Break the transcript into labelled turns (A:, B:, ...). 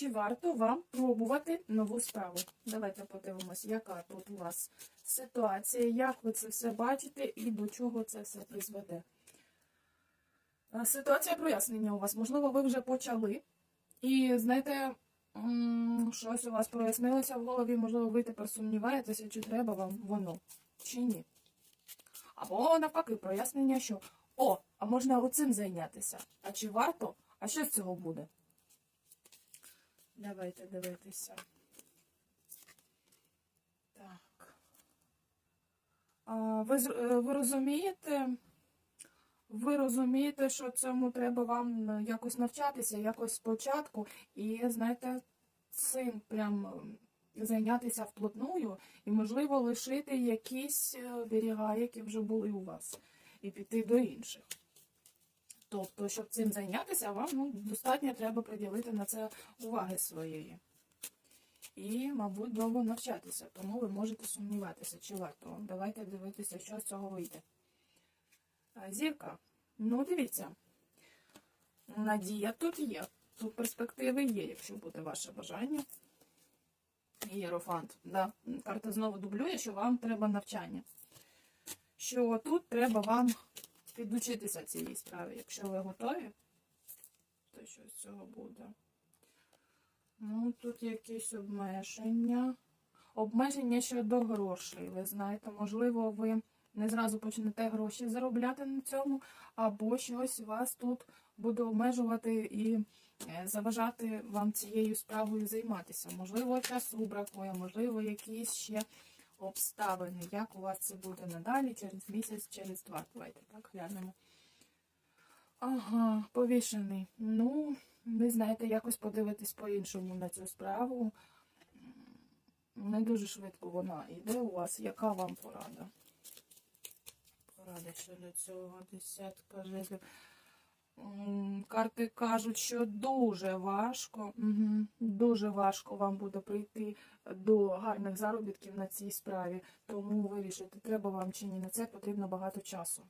A: чи варто вам пробувати нову справу? Давайте подивимось, яка тут у вас ситуація, як ви це все бачите і до чого це все призведе. Е, Ситуація прояснення у вас. Можливо, ви вже почали. І знаєте, щось у вас прояснилося в голові, можливо, ви тепер сумніваєтеся, чи треба вам воно, чи ні. Або навпаки, прояснення, що о, а можна оцим зайнятися. А чи варто? А що з цього буде? Давайте дивитися. Так. А, ви, е, ви розумієте? Ви розумієте, що цьому треба вам е, якось навчатися, якось спочатку, і знаєте, цим прям е, зайнятися вплотную, і, можливо, лишити якісь е, берега, які вже були у вас, і піти до інших. Тобто, щоб цим зайнятися, вам ну, достатньо треба приділити на це уваги своєї. І, мабуть, довго навчатися, тому ви можете сумніватися, чи варто. Давайте дивитися, що з цього вийде. Зірка. Ну, дивіться. Надія тут є. Тут перспективи є, якщо буде ваше бажання. Єрофант. Да. Карта знову дублює, що вам треба навчання. Що тут треба вам підучитися цієї справі. Якщо ви готові, то що з цього буде? Ну, тут якісь обмеження. Обмеження щодо грошей. Ви знаєте, можливо, ви не зразу почнете гроші заробляти на цьому, або щось вас тут буде обмежувати і е, заважати вам цією справою займатися. Можливо, часу бракує, можливо, якісь ще обставини. Як у вас це буде надалі, через місяць, через два. Давайте так глянемо. Ага, повішений. Ну, ви знаєте, якось подивитись по-іншому на цю справу. Не дуже швидко вона йде у вас. Яка вам порада? Порада щодо цього десятка жезлів. Карти кажуть, що дуже важко, угу, дуже важко вам буде прийти до гарних заробітків на цій справі. Тому вирішити, треба вам чи ні. На це потрібно багато часу.